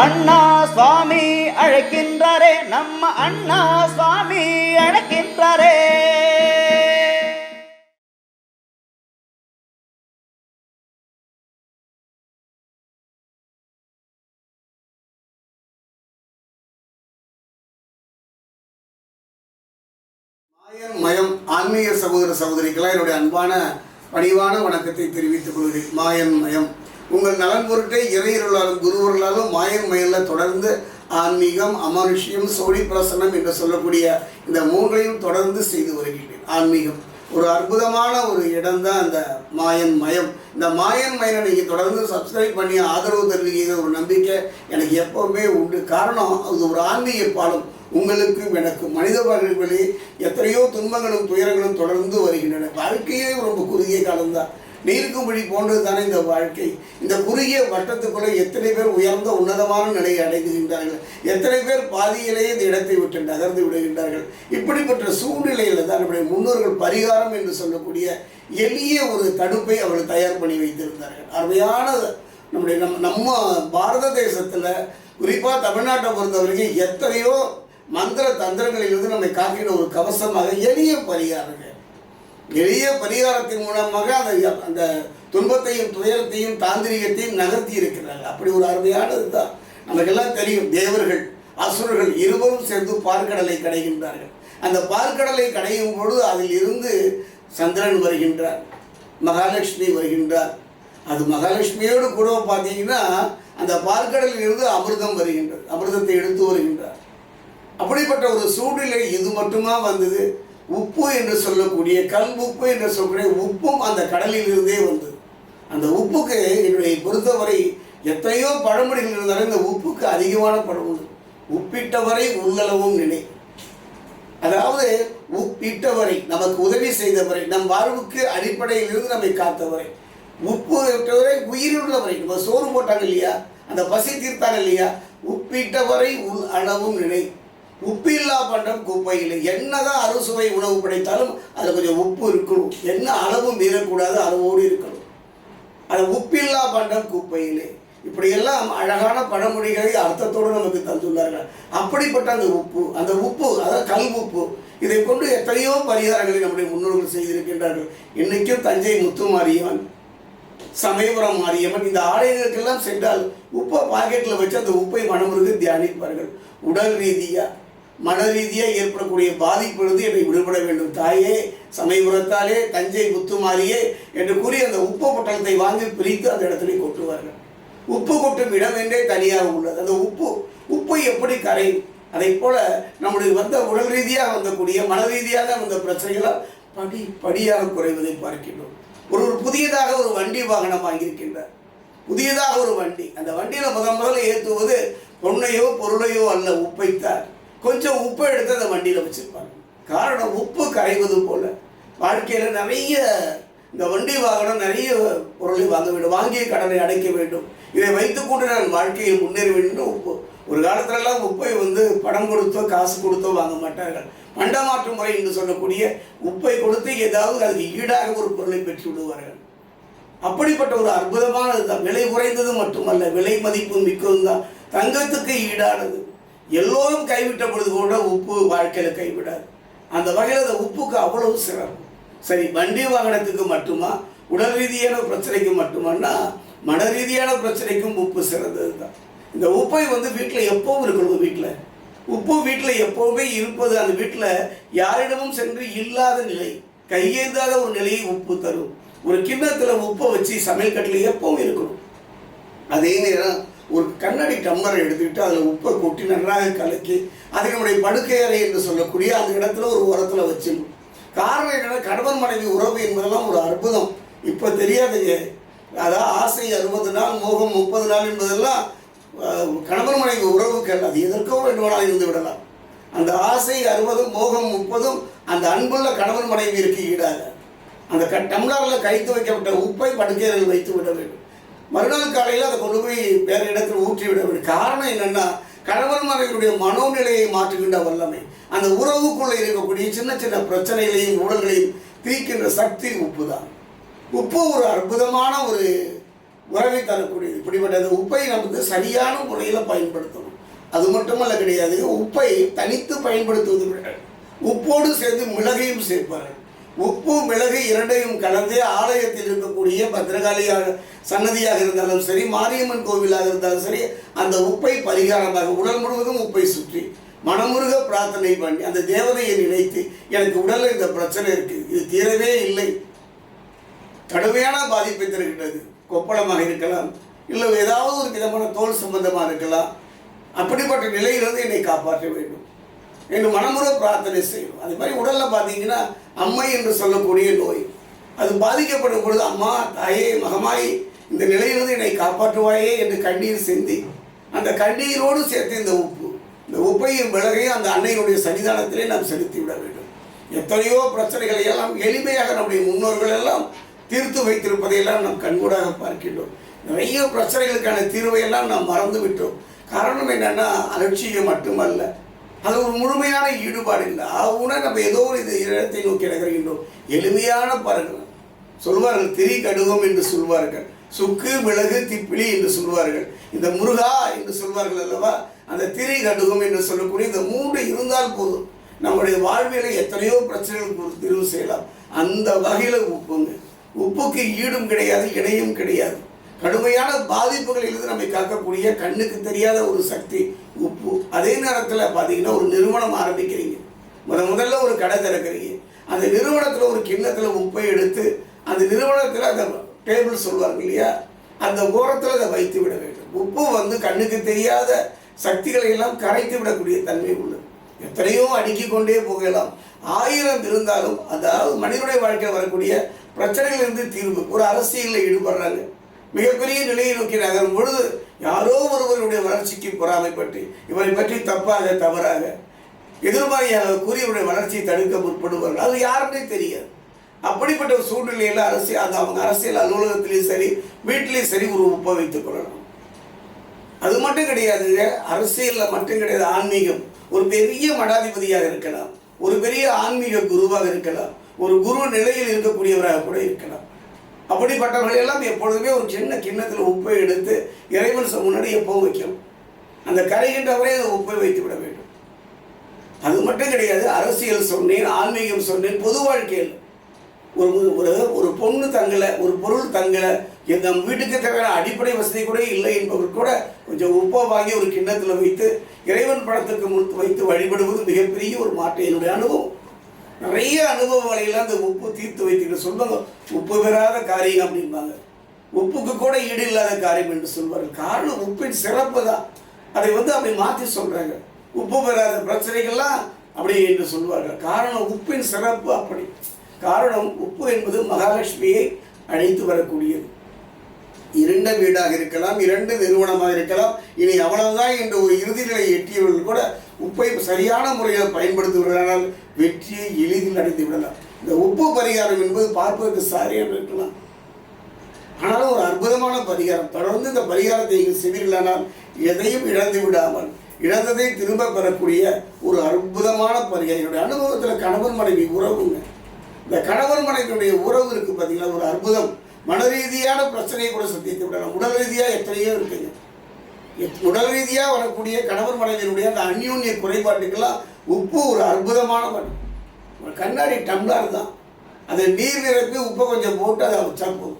அண்ணா சுவாமி அழைக்கின்றாரே நம்ம அண்ணா சுவாமி அழைக்கின்றாரே. மயம் ஆன்மீக சகோதர சகோதரிக்கெல்லாம் என்னுடைய அன்பான பணிவான வணக்கத்தை தெரிவித்துக் கொள்கிறேன். மாயன் மயம். உங்கள் நலன் பொருட்டே இறையருளாலும் குருவர்களாலும் மாயன் மயல்ல தொடர்ந்து ஆன்மீகம் அமானுஷ்யம் சோழி பிரசனம் என்று சொல்லக்கூடிய இந்த மூன்றையும் தொடர்ந்து செய்து வருகின்றேன். ஆன்மீகம். ஒரு அற்புதமான ஒரு இடம் தான் அந்த மாயன் மயம். இந்த மாயன் மயனை நீங்கள் தொடர்ந்து சப்ஸ்கிரைப் பண்ணி ஆதரவு தருவீங்க ஒரு நம்பிக்கை எனக்கு எப்பவுமே உண்டு. காரணம் அது ஒரு ஆன்மீக பாலம் உங்களுக்கும் எனக்கும் மனித வாழ்விலே எத்தனையோ துன்பங்களும் துயரங்களும் தொடர்ந்து வருகின்றன. வாழ்க்கையே ரொம்ப குறுகிய காலம்தான். நீருக்கும்படி போன்றது தானே இந்த வாழ்க்கை. இந்த குறுகிய வட்டத்துக்குள்ளே எத்தனை பேர் உயர்ந்த உன்னதமான நிலையை அடைந்துகின்றார்கள் எத்தனை பேர் பாதியிலேயே இந்த இடத்தை விட்டு நகர்ந்து விடுகின்றார்கள்? இப்படிப்பட்ட சூழ்நிலையில் தான் நம்முடைய முன்னோர்கள் பரிகாரம் என்று சொல்லக்கூடிய எளிய ஒரு தடுப்பை அவர்கள் தயார் பண்ணி வைத்திருந்தார்கள். அருமையான நம்முடைய நம் நம்ம பாரத தேசத்தில் குறிப்பாக தமிழ்நாட்டை பொறுத்தவரைக்கும் எத்தனையோ மந்திர தந்திரங்களிலிருந்து நம்மை காக்கின ஒரு கவசமாக எளிய பரிகாரங்கள் எளிய பரிகாரத்தின் மூலமாக அந்த அந்த துன்பத்தையும் துயரத்தையும் தாந்திரிகத்தையும் நகர்த்தி இருக்கிறார்கள். அப்படி ஒரு அருமையானது தான் நமக்கெல்லாம் தெரியும் தேவர்கள் அசுரர்கள் இருவரும் சேர்ந்து பார்க்கடலை கடைகின்றார்கள். அந்த பார்க்கடலை கடையும் பொழுது அதில் இருந்து சந்திரன் வருகின்றார் மகாலட்சுமி வருகின்றார். அது மகாலட்சுமியோடு கூட பார்த்தீங்கன்னா அந்த பார்க்கடலில் இருந்து அமிர்தம் வருகின்றது அமிர்தத்தை எடுத்து வருகின்றார். அப்படிப்பட்ட ஒரு சூழ்நிலை இது மட்டுமா வந்தது? உப்பு என்று சொல்லக்கூடிய கல் உப்பு என்று சொல்லக்கூடிய உப்பும் அந்த கடலில் இருந்தே வந்தது. அந்த உப்புக்கு என்னுடைய பொறுத்தவரை எத்தனையோ பழமொழிகள் இருந்தாலும் இந்த உப்புக்கு அதிகமான பழமொழி உப்பிட்டவரை உள்ளளவும் நினை அதாவது உப்பிட்டவரை நமக்கு உதவி செய்தவரை நம் வாழ்வுக்கு அடிப்படையிலிருந்து நம்மை காத்தவரை. உப்பு விட்டவரை உயிருள்ளவரை நம்ம சோறு போட்டாங்க இல்லையா? அந்த பசி தீர்த்தாங்க இல்லையா? உப்பிட்டவரை உள் அளவும் நினை உப்பில்லா பண்டம் குப்பையில் என்னதான் அறுசுவை உணவு படைத்தாலும் அதில் கொஞ்சம் உப்பு இருக்கணும். என்ன அளவும் மீறக்கூடாது அளவோடு இருக்கணும். அது உப்பில்லா பண்டம் குப்பையிலே இப்படியெல்லாம் அழகான பழமொழிகளை அர்த்தத்தோடு நமக்கு தந்துள்ளார்கள். அப்படிப்பட்ட அந்த உப்பு அந்த உப்பு அதாவது கல் உப்பு இதை கொண்டு எத்தனையோ பரிகாரங்களை நம்முடைய முன்னோர்கள் செய்திருக்கின்றார்கள். இன்னைக்கும் தஞ்சை முத்துமாரியம்மன் சமயபுரம் மாரியம்மன் இந்த ஆலயங்களுக்கெல்லாம் சென்றால் உப்பை பாக்கெட்டில் வச்சு அந்த உப்பை மனமுருகு தியானிப்பார்கள். உடல் ரீதியாக மன ரீதியாக ஏற்படக்கூடிய பாதிப்பிலிருந்து என்னை விடுபட வேண்டும். தாயே சமயபுரத்தாலே தஞ்சை முத்துமாரியே என்று கூறி அந்த உப்பு பொட்டலத்தை வாங்கி பிரித்து அந்த இடத்துல கொட்டுவார்கள். உப்பு கொட்டும் இடம் என்றே தனியாக உள்ளது. அந்த உப்பு உப்பு எப்படி கரையும் அதை போல நம்முடைய வந்த உடல் ரீதியாக வந்தக்கூடிய மன ரீதியாக வந்த பிரச்சனைகளால் படி படியாக குறைவதை பார்க்கின்றோம். ஒரு ஒரு புதியதாக ஒரு வண்டி வாகனம் வாங்கியிருக்கின்றார். புதியதாக ஒரு வண்டி. அந்த வண்டியில் முதல் முதல்ல ஏற்றுவது பொண்ணையோ பொருளையோ அல்ல உப்பைத்தான். கொஞ்சம் உப்பை எடுத்து அதை வண்டியில் வச்சுருப்பாங்க. காரணம் உப்பு கரைவது போல். வாழ்க்கையில் நிறைய இந்த வண்டி வாகனம் நிறைய பொருளை வாங்க வேண்டும். வாங்கிய கடனை அடைக்க வேண்டும். இதை வைத்துக்கொண்டு நான் வாழ்க்கையில் முன்னேற வேண்டும் உப்பு. ஒரு காலத்துலலாம் உப்பை வந்து பணம் கொடுத்தோ காசு கொடுத்தோ வாங்க மாட்டார்கள். பண்டமாற்று முறை என்று சொல்லக்கூடிய உப்பை கொடுத்து ஏதாவது அதுக்கு ஈடாக ஒரு பொருளை பெற்று விடுவார்கள். அப்படிப்பட்ட ஒரு அற்புதமானது தான் விலை குறைந்தது மட்டுமல்ல விலை மதிப்பு மிக்கதும் தான் தங்கத்துக்கு ஈடானது. எல்லோரும் கைவிட்ட பொழுது கூட உப்பு வாழ்க்கையில் கைவிடாது. அந்த வகையில் அந்த உப்புக்கு அவ்வளவு சிறப்பு சரி வண்டி வாகனத்துக்கு மட்டுமா? உடல் ரீதியான பிரச்சனைக்கு மட்டுமானா மன ரீதியான பிரச்சனைக்கும் உப்பு சிறந்தது தான் இந்த உப்பை வந்து வீட்டில் எப்பவும் இருக்கணும் வீட்டில் உப்பு வீட்டில் எப்போவுமே இருப்பது அந்த வீட்டில் யாரிடமும் சென்று இல்லாத நிலை. கையேந்தாத ஒரு நிலையை உப்பு தரும். ஒரு கிண்ணத்தில் உப்பை வச்சு சமையல் கட்டில் எப்பவும் இருக்கணும். அதே நேரம் ஒரு கண்ணாடி டம்ளரை எடுத்துக்கிட்டு அதில் உப்பை கொட்டி நன்றாக கலக்கி அது நம்முடைய படுக்கை அறை என்று சொல்லக்கூடிய அந்த இடத்துல ஒரு உரத்தில் வச்சிடணும். காரணம் என்னென்னா கணவன் மனைவி உறவு என்பதெல்லாம் ஒரு அற்புதம். இப்போ தெரியாதுங்க அதான் ஆசை அறுபது நாள் மோகம் முப்பது நாள் என்பதெல்லாம் கணவன் மனைவி உறவுகள் அது எதற்கோ வேண்டுமானால் இருந்து விடலாம். அந்த ஆசை அறுபதும் மோகம் முப்பதும் அந்த அன்புள்ள கணவன் மனைவி இருக்கு ஈடாக. அந்த க டம்ளரில் கைத்து வைக்கப்பட்ட உப்பை படுக்கையில் வைத்து விட வேண்டும். மறுநாள் காலையில் அதை கொண்டு போய் வேறு இடத்தில் ஊற்றி விட வேண்டும். காரணம் என்னென்னா கணவன்மார்களுடைய மனோநிலையை மாற்றுகின்ற வல்லமை. அந்த உறவுக்குள்ளே இருக்கக்கூடிய சின்ன சின்ன பிரச்சனைகளையும் உடல்களையும் தீர்க்கின்ற சக்தி உப்பு தான் உப்பு ஒரு அற்புதமான ஒரு உறவை தரக்கூடியது. இப்படிப்பட்ட அந்த உப்பை நமக்கு சரியான முறையில் பயன்படுத்தணும். அது மட்டுமல்ல கிடையாது உப்பை தனித்து பயன்படுத்துவது உப்போடு சேர்ந்து மிளகையும் சேர்ப்பார்கள். உப்பு மிளகு இரண்டையும் கலந்து ஆலயத்தில் இருக்கக்கூடிய பத்திரகாளியாக சன்னதியாக இருந்தாலும் சரி மாரியம்மன் கோவிலாக இருந்தாலும் சரி அந்த உப்பை பரிகாரமாக உடல் முழுவதும் உப்பை சுற்றி மனமுருக பிரார்த்தனை பண்ணி அந்த தேவதையை நினைத்து எனக்கு உடலில் இந்த பிரச்சனை இருக்கு இது தீரவே இல்லை. கடுமையான பாதிப்பை தருகின்றது. கொப்பளமாக இருக்கலாம் இல்லை ஏதாவது ஒரு விதமான தோல் சம்பந்தமாக இருக்கலாம் அப்படிப்பட்ட நிலையிலிருந்து என்னை காப்பாற்ற வேண்டும். என்று மனமுறை பிரார்த்தனை செய்யும் அதே மாதிரி உடலில் பார்த்தீங்கன்னா அம்மை என்று சொல்லக்கூடிய நோய். அது பாதிக்கப்படும் பொழுது அம்மா தாயே மகமாய் இந்த நிலையிலிருந்து என்னை காப்பாற்றுவாயே என்று கண்ணீர் சிந்தி அந்த கண்ணீரோடு சேர்த்து இந்த உப்பு இந்த உப்பையும் விலகையும் அந்த அன்னையினுடைய சன்னிதானத்திலே நாம் செலுத்தி விட வேண்டும். எத்தனையோ பிரச்சனைகளை எல்லாம் எளிமையாக நம்முடைய முன்னோர்கள் எல்லாம் தீர்த்து வைத்திருப்பதையெல்லாம் நாம் கண்கூடாக பார்க்கின்றோம். நிறைய பிரச்சனைகளுக்கான தீர்வை எல்லாம் நாம் மறந்து விட்டோம் காரணம் என்னன்னா அலட்சியம் மட்டுமல்ல. அது ஒரு முழுமையான ஈடுபாடு இல்லை. ஆகுனா நம்ம ஏதோ ஒரு இது இடத்தை நோக்கி நகர்கின்றோம். எளிமையான பாருங்கள் சொல்வார்கள் திரி கடுகம் என்று சொல்வார்கள் சுக்கு மிளகு திப்பிலி என்று சொல்வார்கள். இந்த முருகா என்று சொல்வார்கள் அல்லவா? அந்த திரி கடுகம் என்று சொல்லக்கூடிய இந்த மூன்று இருந்தால் போதும். நம்முடைய வாழ்வியலை எத்தனையோ பிரச்சனைகள் தீர்வு செய்யலாம். அந்த வகையில் உப்புங்க. உப்புக்கு ஈடும் கிடையாது இணையும் கிடையாது. கடுமையான பாதிப்புகளிலிருந்து நம்மை காக்கக்கூடிய கண்ணுக்கு தெரியாத ஒரு சக்தி உப்பு. அதே நேரத்தில் பார்த்தீங்கன்னா ஒரு நிறுவனம் ஆரம்பிக்கிறீங்க. முத முதல்ல ஒரு கடை திறக்கிறீங்க. அந்த நிறுவனத்தில் ஒரு கிண்ணத்தில் உப்பை எடுத்து அந்த நிறுவனத்தில் அந்த டேபிள் சொல்வாங்க இல்லையா? அந்த ஓரத்தில் அதை வைத்து விட வேண்டும். உப்பு வந்து கண்ணுக்கு தெரியாத சக்திகளை எல்லாம் கரைத்து விடக்கூடிய தன்மை உள்ளது. எத்தனையோ அடுக்கிக் கொண்டே போகலாம். ஆயிரம் இருந்தாலும் அதாவது மனிதனுடைய வாழ்க்கையில் வரக்கூடிய பிரச்சனைகளிலிருந்து தீர்வு. ஒரு அரசியலில் ஈடுபடுறாங்க. மிகப்பெரிய நிலையை நோக்கி நகரும் பொழுது யாரோ ஒருவருடைய வளர்ச்சிக்கு பொறாமைப்பட்டு இவரை பற்றி தப்பாக தவறாக எதிர்மறையாக கூறி இவருடைய வளர்ச்சியை தடுக்க முற்படுவார்கள். அது யாருன்னே தெரியாது. அப்படிப்பட்ட ஒரு சூழ்நிலையில் அரசியல் அந்த அவங்க அரசியல் அலுவலகத்திலையும் சரி வீட்டிலையும் சரி ஒரு ஒப்ப வைத்துக் கொள்ளணும். அது மட்டும் கிடையாது. அரசியலில் மட்டும் கிடையாது. ஆன்மீகம் ஒரு பெரிய மடாதிபதியாக இருக்கலாம். ஒரு பெரிய ஆன்மீக குருவாக இருக்கலாம். ஒரு குரு நிலையில் இருக்கக்கூடியவராக கூட இருக்கலாம். அப்படிப்பட்டவர்கள் எல்லாம் எப்பொழுதுமே ஒரு சின்ன கிண்ணத்தில் உப்பை எடுத்து இறைவன் முன்னாடி எப்போ வைக்கணும். அந்த கரைகின்றவரை அந்த உப்பை வைத்து விட வேண்டும். அது மட்டும் கிடையாது அரசியல் சொன்னேன் ஆன்மீகம் சொன்னேன் பொது வாழ்க்கையில். ஒரு ஒரு ஒரு பொண்ணு தங்கலை ஒரு பொருள் தங்கலை எங்க வீட்டுக்கு தேவையான அடிப்படை வசதி கூட இல்லை என்பவர் கூட கொஞ்சம் உப்பை வாங்கி ஒரு கிண்ணத்தில் வைத்து இறைவன் படத்துக்கு முன் வைத்து வழிபடுவது மிகப்பெரிய ஒரு மாற்றம் என்னுடைய அனுபவம். நிறைய அனுபவங்களை எல்லாம் அந்த உப்பு தீர்த்து வைத்துக்கிட்டு சொல்லுவாங்க உப்பு பெறாத காரியம் அப்படிம்பாங்க. உப்புக்கு கூட ஈடு இல்லாத காரியம் என்று சொல்வார்கள். காரணம் உப்பின் சிறப்பு தான். அதை வந்து அப்படி மாற்றி சொல்கிறாங்க உப்பு பெறாத பிரச்சனைகள்லாம் அப்படி என்று சொல்வார்கள். காரணம் உப்பின் சிறப்பு அப்படி. காரணம் உப்பு என்பது மகாலட்சுமியை அழைத்து வரக்கூடியது. இரண்ட வீடாக இருக்கலாம் இரண்டு நிறுவனமாக இருக்கலாம். இனி அவ்வளவுதான் என்று ஒரு இறுதி நிலை எட்டியவர்கள் கூட உப்பை சரியான முறையில் பயன்படுத்துவதனால் வெற்றியை எளிதில் அடைந்து விடலாம். இந்த உப்பு பரிகாரம் என்பது பார்ப்பதற்கு சாரியாக இருக்கலாம். ஆனாலும் ஒரு அற்புதமான பரிகாரம். தொடர்ந்து இந்த பரிகாரத்தை நீங்கள் செய்வீர்களானால் எதையும் இழந்து விடாமல் இழந்ததை திரும்ப பெறக்கூடிய ஒரு அற்புதமான பரிகாரம். என்னுடைய அனுபவத்தில் கணவன் மனைவி உறவுங்க. இந்த கணவன் மனைவியுடைய உறவு இருக்கு பார்த்தீங்களா? ஒரு அற்புதம். மன ரீதியான பிரச்சனையை கூட சந்தித்து விடலாம். உடல் ரீதியாக எத்தனையோ இருக்குங்க. உடல் ரீதியாக வரக்கூடிய கணவன் மனைவியினுடைய அந்த அந்யூன்ய குறைபாட்டுக்கெல்லாம் உப்பு ஒரு அற்புதமான மண். ஒரு கண்ணாடி டம்ளர் தான். அதை நீர் நிரப்பி உப்பை கொஞ்சம் போட்டு அதை வச்சா போதும்.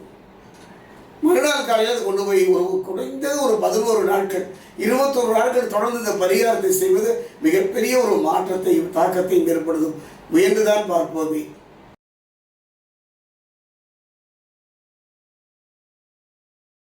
மறுநாள் காலையில் அதை கொண்டு போய் ஒரு குறைந்தது ஒரு பதினோரு நாட்கள் இருபத்தோரு நாட்கள் தொடர்ந்து இந்த பரிகாரத்தை செய்வது மிகப்பெரிய ஒரு மாற்றத்தையும் தாக்கத்தையும் ஏற்படுத்தும். உயர்ந்துதான் பார்ப்போமே.